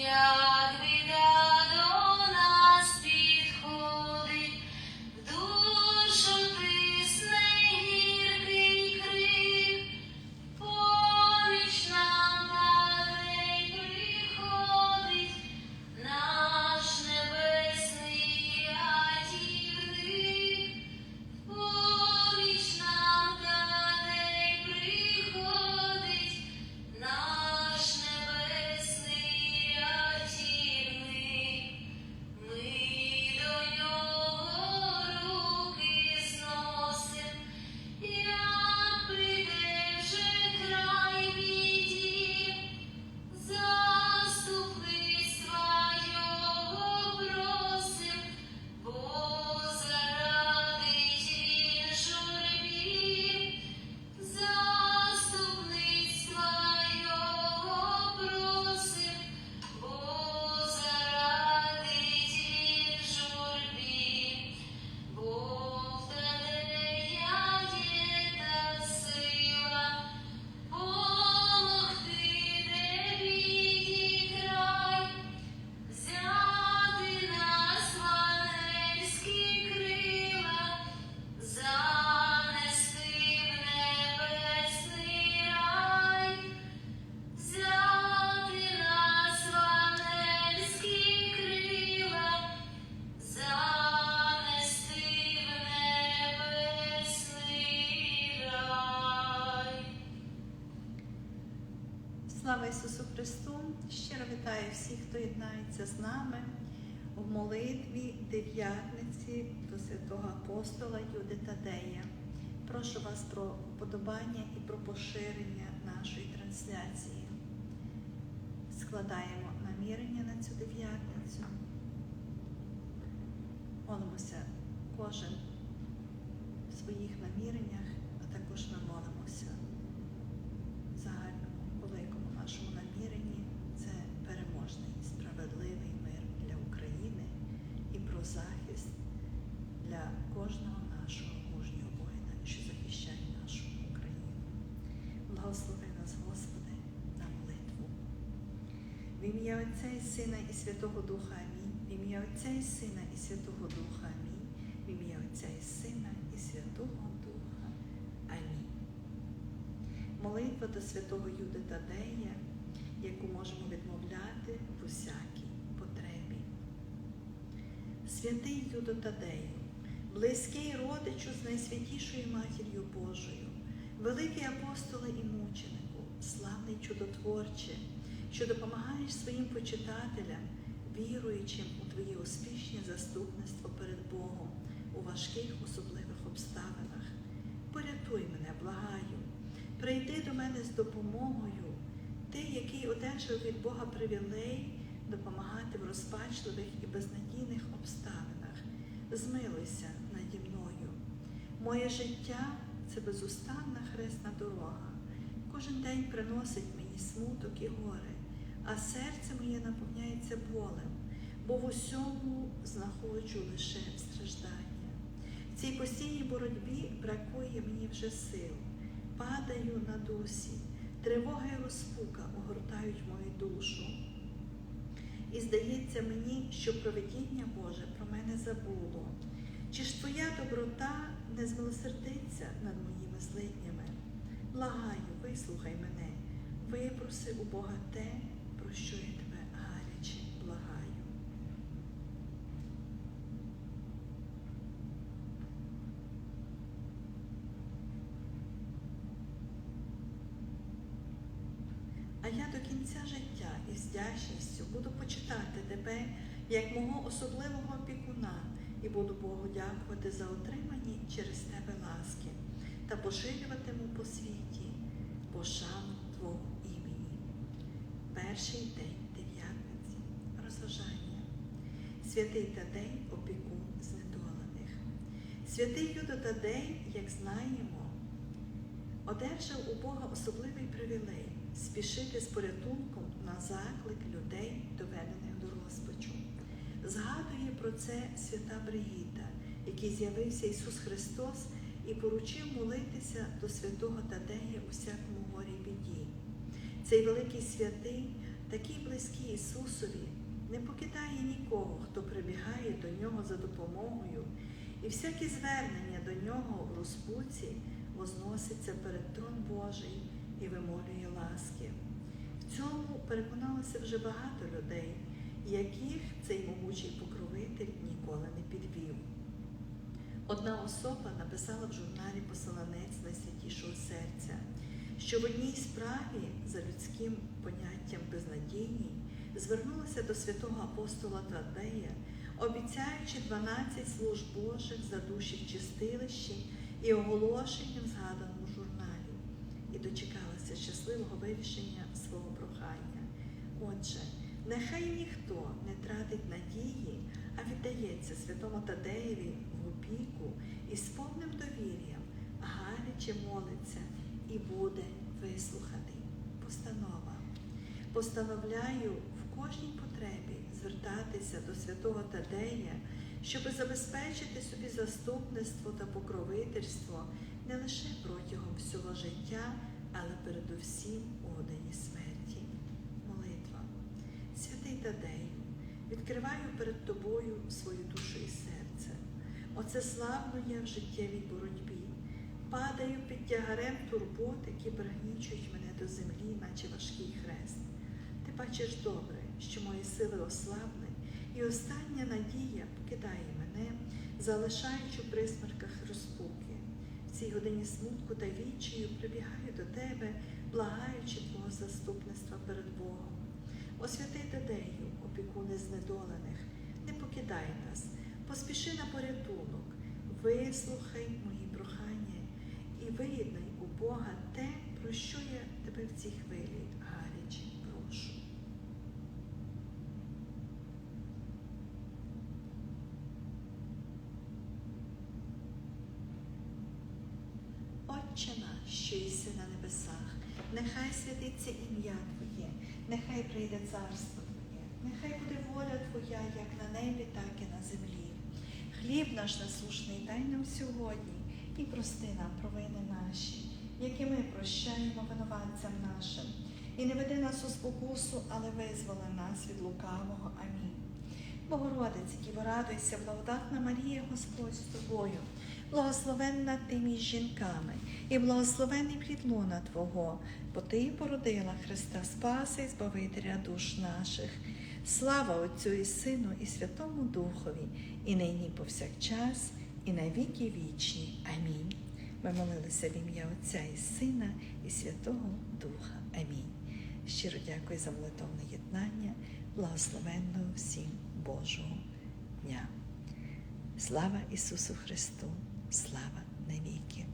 як вітаю всіх, хто єднається з нами в молитві дев'ятниці до святого апостола Юди Тадея. Прошу вас про вподобання і про поширення нашої трансляції. Складаємо намірення на цю дев'ятницю. Молимося кожен в своїх наміреннях, а також ми молимося загальному великому нашому наміренні ім'я Отця і Сина і Святого Духа Амінь. В ім'я Отця і Сина і Святого Духа Амінь. В ім'я Отця і Сина і Святого Духа. Амінь. Молитва до святого Юди Тадея, яку можемо відмовляти в усякій потребі. Святий Юдо Тадею, близький родичу з найсвятішою матір'ю Божою, великий апостоле і мученику, славний чудотворче, що допомагаєш своїм почитателям, віруючим у Твоє успішне заступництво перед Богом у важких особливих обставинах. Порятуй мене, благаю. Прийди до мене з допомогою, ти, який одержав від Бога привілей допомагати в розпачливих і безнадійних обставинах. Змилуйся наді мною. Моє життя це безустанна хресна дорога. Кожен день приносить мені смуток і горе, а серце моє наповняється болем, бо в усьому знаходжу лише страждання. В цій постійній боротьбі бракує мені вже сил падаю на дусі, тривога і розпука огортають мою душу. І здається мені, що провидіння Боже про мене забуло. Чи ж твоя доброта не змилосердиться над моїми злиднями? Благаю, вислухай мене, випроси у Бога те, про що я тебе гаряче благаю. А я до кінця життя із вдячністю буду почитати тебе як мого особливого опікуна і буду Богу дякувати за отримані через тебе ласки та поширюватиму по світі пошану Твого. Перший день дев'ятниці розважання. Святий Тадей опікун знедолених. Святий Юдо Тадей, як знаємо, одержав у Бога особливий привілей спішити з порятунком на заклик людей, доведених до розпачу. Згадує про це свята Бригіта, який з'явився Ісус Христос і поручив молитися до святого Тадея у всякому горі біді. Цей великий святий такий близький Ісусові, не покидає нікого, хто прибігає до нього за допомогою, і всякі звернення до нього в розпуці возноситься перед трон Божий і вимолює ласки. В цьому переконалося вже багато людей, яких цей могучий покровитель ніколи не підвів. Одна особа написала в журналі Посланець найсвятішого серця, що в одній справі за людським поняттям безнадійній звернулася до святого апостола Тадея, обіцяючи 12 служб Божих за душі в чистилищі і оголошенням згаданому журналі, і дочекалася щасливого вирішення свого прохання. Отже, нехай ніхто не тратить надії, а віддається святому Тадеєві в опіку і з повним довір'ям гаряче молиться і буде вислуханий. Постанова. Постановляю в кожній потребі звертатися до святого Тадея, щоб забезпечити собі заступництво та покровительство не лише протягом всього життя, але передусім у годині смерті. Молитва. Святий Тадею, відкриваю перед тобою свою душу і серце. Оце славно я в життєвій боротьбі. Падаю під тягарем турбот, які пригнічують мене до землі, наче важкий хрест. Ти бачиш добре, що мої сили ослабнуть, і остання надія покидає мене, залишаючи в присмерках розпуки. В цій годині смутку та відчаю прибігаю до тебе, благаючи Твого заступництва перед Богом. О святий Тадею, опікуне знедолених, не покидай нас, поспіши на порятунок, вислухай мої виєднай у Бога те, про що я тебе в цій хвилі гаряче прошу. Отче наш, що єси на небесах, нехай святиться ім'я Твоє, нехай прийде царство Твоє, нехай буде воля Твоя, як на небі, так і на землі. Хліб наш насушний дай нам сьогодні і прости нам провини наші, які ми прощаємо винуватцям нашим. І не веди нас у спокусу, але визволи нас від лукавого. Амінь. Богородице, Діво, радуйся, благодатна Марія, Господь з тобою, благословенна ти між жінками, і благословений плід лона Твого, бо Ти породила Христа Спаси і Збавителя душ наших. Слава Отцю і Сину, і Святому Духові, і нині повсякчас, і на віки вічні. Амінь. Ми молилися в ім'я Отця і Сина, і Святого Духа. Амінь. Щиро дякую за молитовне єднання, благословенного всім Божого дня. Слава Ісусу Христу! Слава навіки!